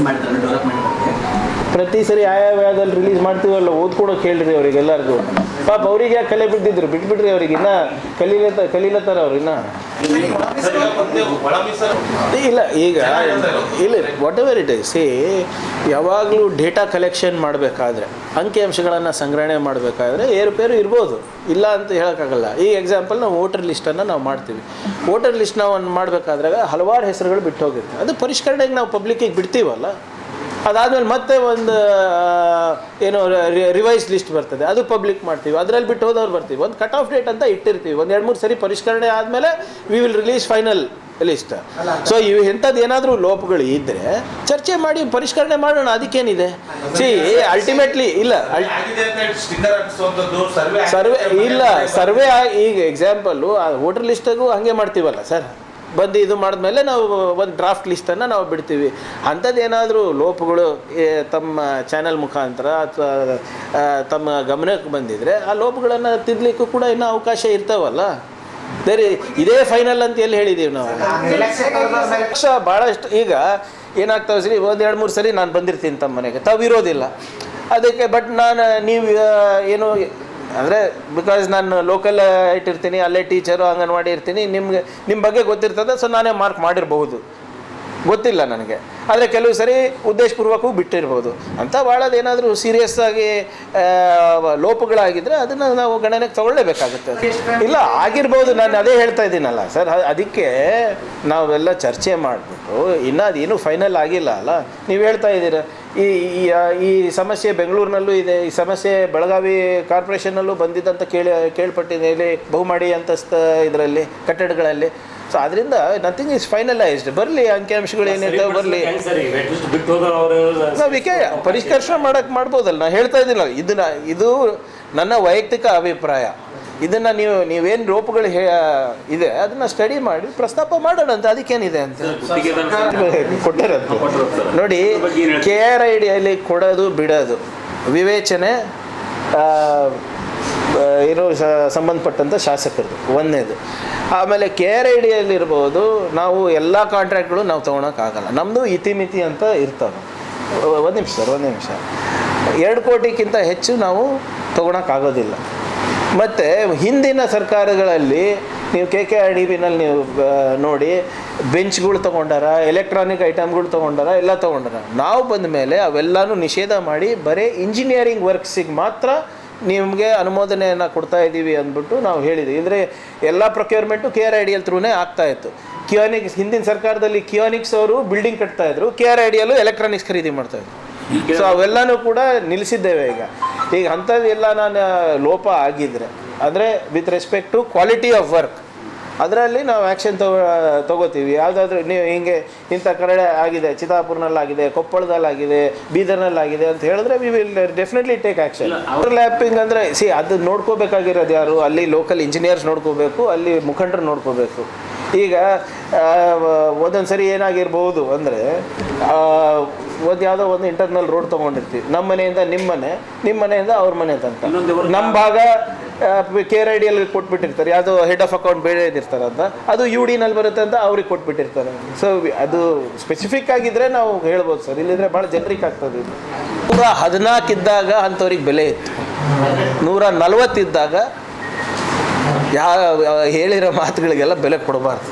ಮಾಡಿದ್ದಾರೆ ಡೆವಲಪ್ಮೆಂಟ್ ಬಗ್ಗೆ. ಪ್ರತಿ ಸರಿ ಆಯಾ ವ್ಯಾದಲ್ಲಿ ರಿಲೀಸ್ ಮಾಡ್ತೀವಲ್ಲ ಓದ್ಕೊಡೋಕೆ ಹೇಳ್ರಿ ಅವ್ರಿಗೆ ಎಲ್ಲರಿಗೂ. ಪಾಪ ಅವ್ರಿಗೆ ಯಾಕೆ ಕಲೆ ಬಿಟ್ಟಿದ್ರು ಬಿಟ್ಬಿಟ್ರಿ ಅವ್ರಿಗೆ ಇನ್ನ ಕಲೀಲತ್ತ ಕಲೀಲತ್ತಾರ ಅವ್ರು ಇನ್ನ. ಇಲ್ಲ, ಈಗ ಇಲ್ಲ ವಾಟ್ ಎವರ್ ಇಟ್ ಸಿ ಯಾವಾಗಲೂ ಡೇಟಾ ಕಲೆಕ್ಷನ್ ಮಾಡಬೇಕಾದ್ರೆ, ಅಂಕಿಅಂಶಗಳನ್ನು ಸಂಗ್ರಹಣೆ ಮಾಡಬೇಕಾದ್ರೆ ಏರುಪೇರು ಇರ್ಬೋದು. ಇಲ್ಲ ಅಂತ ಹೇಳೋಕ್ಕಾಗಲ್ಲ. ಈ ಎಕ್ಸಾಂಪಲ್ ನಾವು ವೋಟರ್ ಲಿಸ್ಟನ್ನು ನಾವು ಮಾಡ್ತೀವಿ. ವೋಟರ್ ಲಿಸ್ಟ್ ನಾವು ಮಾಡಬೇಕಾದ್ರೆ ಹಲವಾರು ಹೆಸರುಗಳು ಬಿಟ್ಟು ಹೋಗಿರ್ತವೆ ಅದು ಪರಿಷ್ಕರಣೆಗೆ ನಾವು ಪಬ್ಲಿಕ್ಕಿಗೆ ಬಿಡ್ತೀವಲ್ಲ? ಅದಾದಮೇಲೆ ಮತ್ತೆ ಒಂದು ಏನೋ ರಿವೈಸ್ ಲಿಸ್ಟ್ ಬರ್ತದೆ. ಅದು ಪಬ್ಲಿಕ್ ಮಾಡ್ತೀವಿ. ಅದರಲ್ಲಿ ಬಿಟ್ಟು ಹೋದವ್ರು ಬರ್ತೀವಿ. ಒಂದು ಕಟ್ ಆಫ್ ಡೇಟ್ ಅಂತ ಇಟ್ಟಿರ್ತೀವಿ. ಒಂದು ಎರಡು ಮೂರು ಸರಿ ಪರಿಷ್ಕರಣೆ ಆದಮೇಲೆ we will release final list so ಇವು ಎಂಥದ್ದು ಏನಾದರೂ ಲೋಪಗಳು ಇದ್ದರೆ ಚರ್ಚೆ ಮಾಡಿ ಪರಿಷ್ಕರಣೆ ಮಾಡೋಣ. ಅದಕ್ಕೇನಿದೆ? ಸಿ ಅಲ್ಟಿಮೇಟ್ಲಿ ಇಲ್ಲ. ಸರ್ವೆ ಸರ್ವೆ ಇಲ್ಲ. ಸರ್ವೆ ಈಗ ಎಕ್ಸಾಂಪಲ್ಲು ಆ ವೋಟರ್ ಹಾಗೆ ಮಾಡ್ತೀವಲ್ಲ ಸರ್ ಬಂದು ಇದು ಮಾಡಿದ್ಮೇಲೆ ನಾವು ಒಂದು ಡ್ರಾಫ್ಟ್ ಲಿಸ್ಟನ್ನು ನಾವು ಬಿಡ್ತೀವಿ. ಅಂಥದ್ದು ಏನಾದರೂ ಲೋಪಗಳು ತಮ್ಮ ಚಾನೆಲ್ ಮುಖಾಂತರ ಅಥವಾ ತಮ್ಮ ಗಮನಕ್ಕೆ ಬಂದಿದ್ದರೆ ಆ ಲೋಪಗಳನ್ನು ತಿದ್ದಲಿಕ್ಕೂ ಕೂಡ ಇನ್ನೂ ಅವಕಾಶ ಇರ್ತಾವಲ್ಲ? ಬೇರೆ ಇದೇ ಫೈನಲ್ ಅಂತ ಎಲ್ಲಿ ಹೇಳಿದ್ದೀವಿ ನಾವು? ಲಕ್ಷ ಭಾಳಷ್ಟು ಈಗ ಏನಾಗ್ತಾವೆ ಸರಿ ಒಂದು ಎರಡು ಮೂರು ಸರಿ ನಾನು ಬಂದಿರ್ತೀನಿ ತಮ್ಮ ಮನೆಗೆ. ತಾವು ಇರೋದಿಲ್ಲ. ಅದಕ್ಕೆ ಬಟ್ ನಾನು ನೀವು ಏನು ಅಂದರೆ ಬಿಕಾಸ್ ನಾನು ಲೋಕಲ್ ಇಟ್ಟಿರ್ತೀನಿ ಅಲ್ಲೇ ಟೀಚರು ಅಂಗನವಾಡಿ ಇರ್ತೀನಿ, ನಿಮಗೆ ನಿಮ್ಮ ಬಗ್ಗೆ ಗೊತ್ತಿರ್ತದೆ ಸೊ ನಾನೇ ಮಾರ್ಕ್ ಮಾಡಿರಬಹುದು. ಗೊತ್ತಿಲ್ಲ ನನಗೆ. ಆದರೆ ಕೆಲವು ಸರಿ ಉದ್ದೇಶಪೂರ್ವಕವೂ ಬಿಟ್ಟಿರ್ಬೋದು ಅಂತ ಭಾಳದೇನಾದರೂ ಸೀರಿಯಸ್ ಆಗಿ ಲೋಪಗಳಾಗಿದ್ದರೆ ಅದನ್ನು ನಾವು ಗಣನೆಗೆ ತಗೊಳ್ಳೇಬೇಕಾಗುತ್ತೆ. ಇಲ್ಲ, ಆಗಿರ್ಬೋದು, ನಾನು ಅದೇ ಹೇಳ್ತಾ ಇದ್ದೀನಲ್ಲ ಸರ್. ಅದಕ್ಕೆ ನಾವೆಲ್ಲ ಚರ್ಚೆ ಮಾಡಿಬಿಟ್ಟು, ಇನ್ನೂ ಅದೇನು ಫೈನಲ್ ಆಗಿಲ್ಲ ಅಲ್ಲ. ನೀವು ಹೇಳ್ತಾ ಇದ್ದೀರ? ಈ ಈ ಈ ಸಮಸ್ಯೆ ಬೆಂಗಳೂರಿನಲ್ಲೂ ಇದೆ ಈ ಸಮಸ್ಯೆ ಬೆಳಗಾವಿ ಕಾರ್ಪೊರೇಷನ್ನಲ್ಲೂ ಬಂದಿದ್ದಂತ ಕೇಳಿ ಕೇಳ್ಪಟ್ಟಿದೆ ಇಲ್ಲಿ ಬಹುಮಾಡಿ ಅಂತಸ್ತ ಇದರಲ್ಲಿ ಕಟ್ಟಡಗಳಲ್ಲಿ. ಸೊ ಅದರಿಂದ ನಥಿಂಗ್ ಇಸ್ ಫೈನಲೈಸ್ಡ್ ಬರಲಿ ಅಂಕಿಅಂಶಗಳು ಏನಿರ್ತಾವೆ ಬರಲಿ. ನಾವು ವಿಕೆ ಪರಿಷ್ಕರ್ಷಣೆ ಮಾಡಕ್ಕೆ ಮಾಡ್ಬೋದಲ್ಲ ನಾನು ಹೇಳ್ತಾ ಇದ್ದೀನಿ ಇದನ್ನ ಇದು ನನ್ನ ವೈಯಕ್ತಿಕ ಅಭಿಪ್ರಾಯ. ಇದನ್ನ ನೀವು ನೀವೇನು ರೋಪುಗಳು ಹೇ ಇದೆ ಅದನ್ನ ಸ್ಟಡಿ ಮಾಡಿ ಪ್ರಸ್ತಾಪ ಮಾಡೋಣ ಅಂತ ಅದಕ್ಕೇನಿದೆ ಅಂತ. ಕೊಟ್ಟಿರೋದು. ನೋಡಿ ಕೆ ಆರ್ ಐ ಡಿಯಲ್ಲಿ ಕೊಡೋದು ಬಿಡೋದು. ವಿವೇಚನೆ ಇರೋ ಸಂಬಂಧಪಟ್ಟಂಥ ಶಾಸಕರದು ಒಂದನೇದು ಆಮೇಲೆ ಕೆ ಆರ್ ಐ ಡಿಯಲ್ಲಿ ಇರ್ಬೋದು ನಾವು ಎಲ್ಲ ಕಾಂಟ್ರಾಕ್ಟ್ಗಳು ನಾವು ತೊಗೊಳಕ್ಕಾಗಲ್ಲ. ನಮ್ಮದು ಇತಿಮಿತಿ ಅಂತ ಇರ್ತವೆ. ಒಂದು ನಿಮಿಷ ಸರ್ ಒಂದು ನಿಮಿಷ. ಎರಡು ಕೋಟಿಗಿಂತ ಹೆಚ್ಚು ನಾವು ತೊಗೊಳಕ್ಕಾಗೋದಿಲ್ಲ. ಮತ್ತು ಹಿಂದಿನ ಸರ್ಕಾರಗಳಲ್ಲಿ ನೀವು ಕೆ ಕೆ ಆರ್ ಡಿ ಬಿನಲ್ಲಿ ನೀವು ನೋಡಿ, ಬೆಂಚ್ಗಳು ತೊಗೊಂಡಾರ ಎಲೆಕ್ಟ್ರಾನಿಕ್ ಐಟಮ್ಗಳು ತೊಗೊಂಡಾರ, ಎಲ್ಲ ತೊಗೊಂಡಾರ. ನಾವು ಬಂದ ಮೇಲೆ ಅವೆಲ್ಲನೂ ನಿಷೇಧ ಮಾಡಿ ಬರೀ ಇಂಜಿನಿಯರಿಂಗ್ ವರ್ಕ್ಸಿಗೆ ಮಾತ್ರ ನಿಮಗೆ ಅನುಮೋದನೆಯನ್ನು ಕೊಡ್ತಾ ಇದ್ದೀವಿ ಅಂದ್ಬಿಟ್ಟು ನಾವು ಹೇಳಿದ್ವಿ. ಅಂದರೆ ಎಲ್ಲ procurement K R I D L ಥ್ರೂನೇ ಆಗ್ತಾ ಇತ್ತು. ಕಿಯೋನಿಕ್ಸ್ ಹಿಂದಿನ ಸರ್ಕಾರದಲ್ಲಿ ಕಿಯೋನಿಕ್ಸ್ ಅವರು ಬಿಲ್ಡಿಂಗ್ ಕಟ್ತಾ ಇದ್ರು. ಕೆ ಆರ್ ಐ ಡಿಯಲ್ಲೂ ಎಲೆಕ್ಟ್ರಾನಿಕ್ಸ್ ಖರೀದಿ ಮಾಡ್ತಾ ಇದ್ರು. ಸೊ ಅವೆಲ್ಲನೂ ಕೂಡ ನಿಲ್ಲಿಸಿದ್ದೇವೆ ಈಗ. ಈಗ ಅಂಥದ್ದೆಲ್ಲ ನಾನು ಲೋಪ ಆಗಿದ್ರೆ ಅಂದರೆ with respect to quality of work ಅದರಲ್ಲಿ ನಾವು ಆ್ಯಕ್ಷನ್ ತಗೋ ತಗೋತೀವಿ. ಯಾವುದಾದ್ರೂ ನೀವು ಹಿಂಗೆ ಇಂಥ ಕಡೆ ಆಗಿದೆ ಚಿತ್ತಾಪುರ್ನಲ್ಲಾಗಿದೆ ಕೊಪ್ಪಳದಲ್ಲಾಗಿದೆ ಬೀದರ್ನಲ್ಲಾಗಿದೆ ಅಂತ ಹೇಳಿದ್ರೆ we will definitely take action lapping ಅಂದರೆ ಸಿ ಅದು ನೋಡ್ಕೋಬೇಕಾಗಿರೋದು ಯಾರು? ಅಲ್ಲಿ ಲೋಕಲ್ ಇಂಜಿನಿಯರ್ಸ್ ನೋಡ್ಕೋಬೇಕು ಅಲ್ಲಿ ಮುಖಂಡರು ನೋಡ್ಕೋಬೇಕು. ಈಗ ಒಂದೊಂದು ಸರಿ ಏನಾಗಿರ್ಬೋದು ಅಂದರೆ ಒಂದು ಯಾವುದೋ ಒಂದು ಇಂಟರ್ನಲ್ ರೋಡ್ ತೊಗೊಂಡಿರ್ತೀವಿ. ನಮ್ಮ ಮನೆಯಿಂದ ನಿಮ್ಮ ಮನೆ ನಿಮ್ಮ ಮನೆಯಿಂದ ಅವ್ರ ಮನೆ ಅಂತ ನಮ್ಮ ಭಾಗ ಕೆ ಆರ್ ಐ ಡಿಯಲ್ಲಿ ಕೊಟ್ಬಿಟ್ಟಿರ್ತಾರೆ. ಯಾವುದೋ ಹೆಡ್ ಆಫ್ ಅಕೌಂಟ್ ಬೇರೆ ಇದಿರ್ತಾರೆ ಅಂತ. ಅದು ಯು ಡಿನಲ್ಲಿ ಬರುತ್ತೆ ಅಂತ ಅವ್ರಿಗೆ ಕೊಟ್ಬಿಟ್ಟಿರ್ತಾರೆ. ಸೊ ಅದು ಸ್ಪೆಸಿಫಿಕ್ ಆಗಿದ್ರೆ ನಾವು ಹೇಳ್ಬೋದು ಸರ್. ಇಲ್ಲಿದ್ರೆ ಭಾಳ ಜನರಿಗೆ ಆಗ್ತದೆ ಇದು. ನೂರ ಹದಿನಾಲ್ಕು ಇದ್ದಾಗ ಅಂಥವ್ರಿಗೆ ಬೆಲೆ ಇತ್ತು. ನೂರ ನಲ್ವತ್ತಿದ್ದಾಗ ಯಾವ ಹೇಳಿರೋ ಮಾತುಗಳಿಗೆಲ್ಲ ಬೆಲೆ ಕೊಡಬಾರ್ದು.